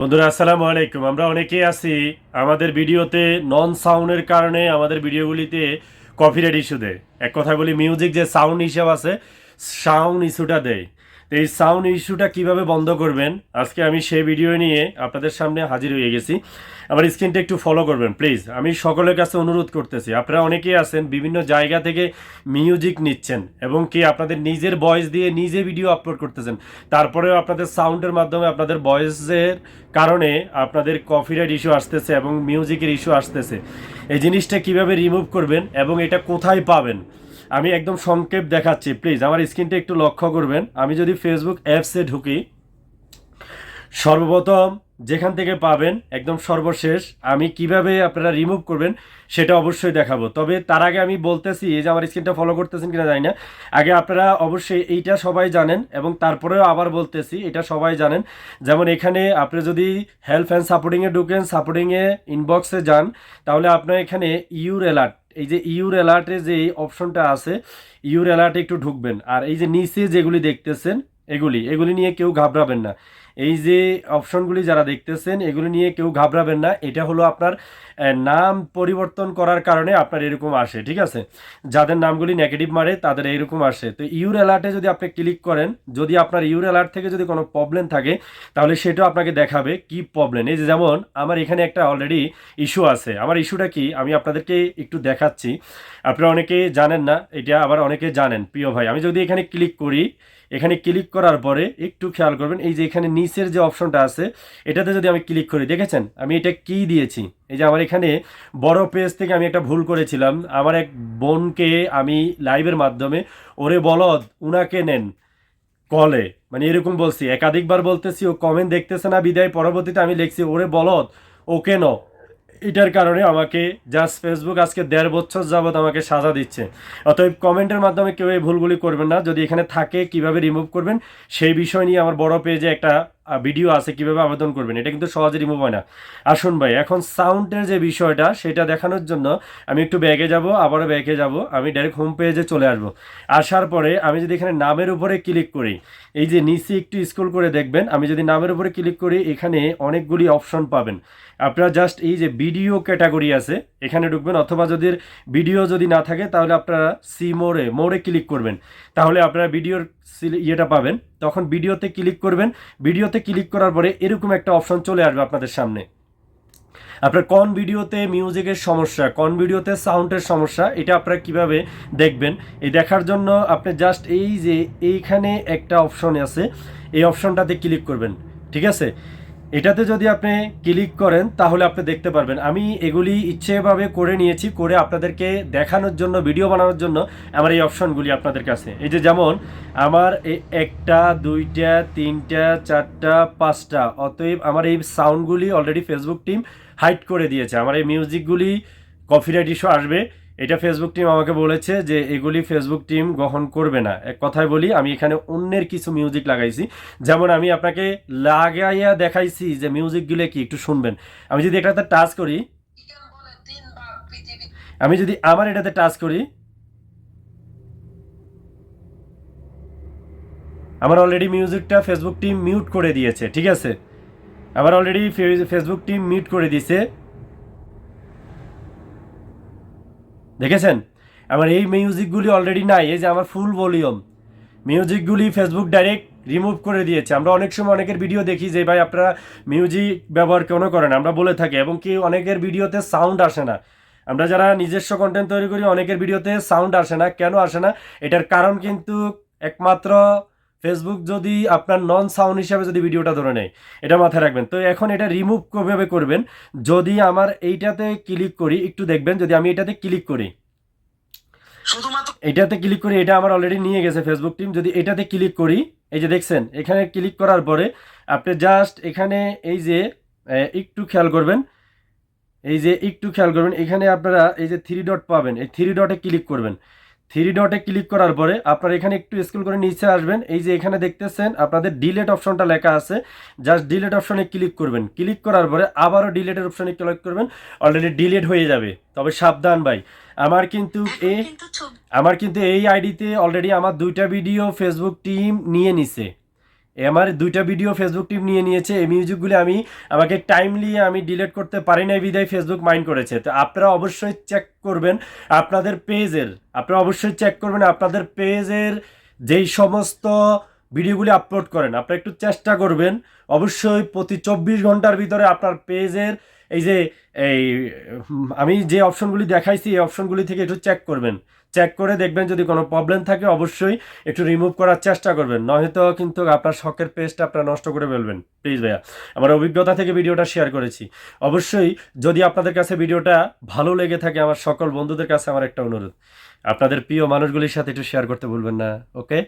বন্ধুরা, আসসালামু আলাইকুম। আমরা অনেকেই আছি আমাদের ভিডিওতে নন সাউন্ডের কারণে আমাদের ভিডিওগুলিতে কপিরাইট ইস্যু দেয়। এক কথা বলি মিউজিক যে সাউন্ড হিসাব আছে সাউন্ড ইস্যুটা দেয়। তো এই সাউন্ড ইস্যুটা কীভাবে বন্ধ করবেন? আজকে আমি সেই ভিডিও নিয়ে আপনাদের সামনে হাজির হয়ে গেছি। আমার স্ক্রিনটা একটু ফলো করবেন প্লিজ আমি সকলের কাছে অনুরোধ করতেছি, আপনারা অনেকেই আছেন, বিভিন্ন জায়গা থেকে মিউজিক নিচ্ছেন এবং কি আপনাদের নিজের ভয়েস দিয়ে নিজে ভিডিও আপলোড করতেছেন। তারপরেও আপনাদের সাউন্ডের মাধ্যমে আপনাদের ভয়েসের কারণে আপনাদের কপিরাইট ইস্যু আসতেছে এবং মিউজিকের ইস্যু আসতেছে। এই জিনিসটা কীভাবে রিমুভ করবেন এবং এটা কোথায় পাবেন? আমি একদম সংক্ষেপ দেখাচ্ছি প্লিজ আমার স্ক্রিনটা একটু লক্ষ্য করবেন। আমি যদি ফেসবুক অ্যাপসে ঢুকি, সর্বপ্রথম যেখান থেকে পাবেন, একদম সর্বশেষ, আমি কীভাবে আপনারা রিমুভ করবেন সেটা অবশ্যই দেখাবো। তবে তার আগে আমি বলতেছি যে আমার স্ক্রিনটা ফলো করতেছেন কিনা জানি না। আগে আপনারা অবশ্যই এইটা সবাই জানেন এবং তারপরেও আবার বলতেছি, এটা সবাই জানেন। যেমন এখানে আপনি যদি হেল্প অ্যান্ড সাপোর্টিংয়ে ঢুকেন সাপোর্টিংয়ে ইনবক্সে যান, তাহলে আপনার এখানে ইউর অ্যালার্ট এই যে ইউর অ্যালার্টে যে অপশনটা আছে, ইউর অ্যালার্টে একটু ঢুকবেন। আর এই যে নিচে যেগুলি দেখতেছেন, এগুলি এগুলি নিয়ে কেউ ঘাবড়াবেন না। এই যে অপশনগুলি যারা দেখতেছেন, এগুলি নিয়ে কেউ ঘাবড়াবেন না। এটা হলো আপনার নাম পরিবর্তন করার কারণে আপনার এরকম আসে, ঠিক আছে? যাদের নামগুলি নেগেটিভ মারে, তাদের এরকম আসে। তো ইউর অ্যালার্টে যদি আপনি ক্লিক করেন, যদি আপনার ইউর অ্যালার্ট থেকে যদি কোনো প্রবলেম থাকে, তাহলে সেটাও আপনাকে দেখাবে কি প্রবলেম এই যে যেমন, আমার এখানে একটা অলরেডি ইস্যু আছে। আমার ইস্যুটা কি? আমি আপনাদেরকে একটু দেখাচ্ছি। আপনারা অনেকে জানেন না, এটা আবার অনেকে জানেন। প্রিয় ভাই, আমি যদি এখানে ক্লিক করি, এখানে ক্লিক করার পরে একটু খেয়াল করবেন, এই যে এখানে নিচের যে অপশনটা আছে, এটাতে যদি আমি ক্লিক করি, দেখেছেন? আমি এটা কি দিয়েছি? এই যে আমার এখানে বড় পেজ থেকে আমি একটা ভুল করেছিলাম। আমার এক বোনকে আমি লাইভের মাধ্যমে, ওরে বলদ, উনাকে নেন কলে মানে এরকম বলছি। একাধিকবার বলতেছি, ও কমেন্ট দেখতেছে না, বিদায় পরবর্তীতে আমি লিখছি, ওরে বলদ, ওকে ন এটার কারণে আমাকে জাস্ট ফেসবুক আজকে দেড় বছর যাবৎ আমাকে সাজা দিচ্ছে। অতএব কমেন্টের মাধ্যমে কেউ এই ভুলগুলি করবেন না। যদি এখানে থাকে, কীভাবে রিমুভ করবেন, সেই বিষয় নিয়ে আমার বড় পেজে একটা ভিডিও আছে, কীভাবে আবেদন করবেন, এটা কিন্তু সহজে রিমুভ হয় না। আসুন ভাই, এখন সাউন্ডের যে বিষয়টা, সেটা দেখানোর জন্য আমি একটু ব্যাগে যাব, আবারও ব্যাগে যাব, আমি ডাইরেক্ট হোম পেজে চলে আসব। আসার পরে আমি যদি এখানে নামের উপরে ক্লিক করি, এই যে নিচে একটু স্ক্রল করে দেখবেন, আমি যদি নামের উপরে ক্লিক করি, এখানে অনেকগুলি অপশন পাবেন। আপনারা জাস্ট এই যে ভিডিও ক্যাটাগরি আছে, এখানে ঢুকবেন, অথবা যদি ভিডিও যদি না থাকে, তাহলে আপনারা সি মোড়ে মোড়ে ক্লিক করবেন। তাহলে আপনারা ভিডিওর ইয়েটা পাবেন। তখন ভিডিওতে ক্লিক করবেন। ভিডিওতে ক্লিক করার পরে এরকম একটা অপশন চলে আসবে আপনাদের সামনে। আপনার কোন ভিডিওতে মিউজিকের সমস্যা, কোন ভিডিওতে সাউন্ডের সমস্যা, এটা আপনারা কীভাবে দেখবেন? এই দেখার জন্য আপনি জাস্ট এই যে এইখানে একটা অপশন আছে, এই অপশনটাতে ক্লিক করবেন। ঠিক আছে? এটাতে যদি আপনি ক্লিক করেন, তাহলে আপনি দেখতে পারবেন। আমি এগুলি ইচ্ছেভাবে করে নিয়েছি, করে আপনাদেরকে দেখানোর জন্য, ভিডিও বানানোর জন্য আমার এই অপশনগুলি আপনাদের কাছে। এই যে যেমন, আমার একটা, দুইটা, তিনটা, চারটা, পাঁচটা, অতএব আমার এই সাউন্ডগুলি অলরেডি ফেসবুক টিম হাইড করে দিয়েছে। আমার এই মিউজিকগুলি কপিরাইট ইস্যু আসবে। এটা ফেসবুক টিম আমাকে বলেছে যে এগুলি ফেসবুক টিম গ্রহণ করবে না। এক কথায় বলি, আমি এখানে অন্যের কিছু মিউজিক লাগাইছি। যেমন আমি আপনাকে লাগাইয়া দেখাইছি যে মিউজিকগুলো কি, একটু শুনবেন। আমি যদি এটাতে টাচ করি, আমি যদি আমার এটাতে টাচ করি, আমার অলরেডি মিউজিকটা ফেসবুক টিম মিউট করে দিয়েছে, ঠিক আছে? আমার অলরেডি ফেসবুক টিম মিউট করে দিয়েছে। দেখেছেন? আমার এই মিউজিকগুলি অলরেডি নাই, এই যে আমার ফুল ভলিউম মিউজিকগুলি ফেসবুক ডাইরেক্ট রিমুভ করে দিয়েছে। আমরা অনেক সময় অনেকের ভিডিও দেখি যে, ভাই, আপনারা মিউজিক ব্যবহার কেন করেন? আমরা বলে থাকি, এবং কি অনেকের ভিডিওতে সাউন্ড আসে না। আমরা যারা নিজস্ব কন্টেন্ট তৈরি করি, অনেকের ভিডিওতে সাউন্ড আসে না। কেন আসে না? এটার কারণ কিন্তু একমাত্র ফেসবুক যদি আপনার নন সাউন্ড হিসাবে যদি ভিডিওটা ধরে নেয়, এটা মাথায় রাখবেন। তো এখন এটা রিমুভ কীভাবে করবেন? যদি আমার এইটাতে ক্লিক করি, একটু দেখবেন, যদি আমি এটাতে ক্লিক করি শুধুমাত্র এটাতে ক্লিক করি এটা আমার অলরেডি নিয়ে গেছে ফেসবুক টিম যদি এটাতে ক্লিক করি, এই যে দেখছেন, এখানে ক্লিক করার পরে আপনি জাস্ট এখানে এই যে একটু খেয়াল করবেন। এই যে একটু খেয়াল করবেন, এখানে আপনারা এই যে থ্রি ডট পাবেন। এই থ্রি ডটে ক্লিক করবেন। থ্রি ডটে ক্লিক করার পরে আপনারা এখানে একটু স্কুল করে নিচে আসবেন। এই যে এখানে দেখতেছেন আপনাদের ডিলেট অপশনটা লেখা আছে। জাস্ট ডিলেট অপশনে ক্লিক করবেন। ক্লিক করার পরে আবারও ডিলেটের অপশনে ক্লিক করবেন। অলরেডি ডিলেট হয়ে যাবে। তবে সাবধান ভাই। আমার কিন্তু এই আমার কিন্তু এই আইডিতে অলরেডি আমার দুইটা ভিডিও ফেসবুক টিম নিয়ে নিছে। আমার দুইটা ভিডিও ফেসবুক টিম নিয়ে নিয়েছে। এই মিউজিকগুলি আমি, আমাকে টাইমলি আমি ডিলিট করতে পারি নাই বিদায় ফেসবুক মাইন্ড করেছে। তো আপনারা অবশ্যই চেক করবেন আপনাদের পেজের, আপনারা অবশ্যই চেক করবেন আপনাদের পেজের যেই সমস্ত ভিডিওগুলি আপলোড করেন। আপনারা একটু চেষ্টা করবেন। অবশ্যই প্রতি চব্বিশ ঘণ্টার ভিতরে আপনার পেজের এই যে, এই, আমি যে অপশনগুলি দেখাইছি, এই অপশনগুলি থেকে একটু চেক করবেন। চেক করে দেখবেন যদি কোনো প্রবলেম থাকে, অবশ্যই একটু রিমুভ করার চেষ্টা করবেন। নয়তো কিন্তু আপনার শখের পেজটা আপনার নষ্ট করে ফেলবেন। প্লিজ ভাইয়া, আমার অভিজ্ঞতা থেকে ভিডিওটা শেয়ার করেছি। অবশ্যই যদি আপনাদের কাছে ভিডিওটা ভালো লেগে থাকে, আমার সকল বন্ধুদের কাছে আমার একটা অনুরোধ। আপনাদের প্রিয় মানুষগুলির সাথে একটু শেয়ার করতে ভুলবেন না ওকে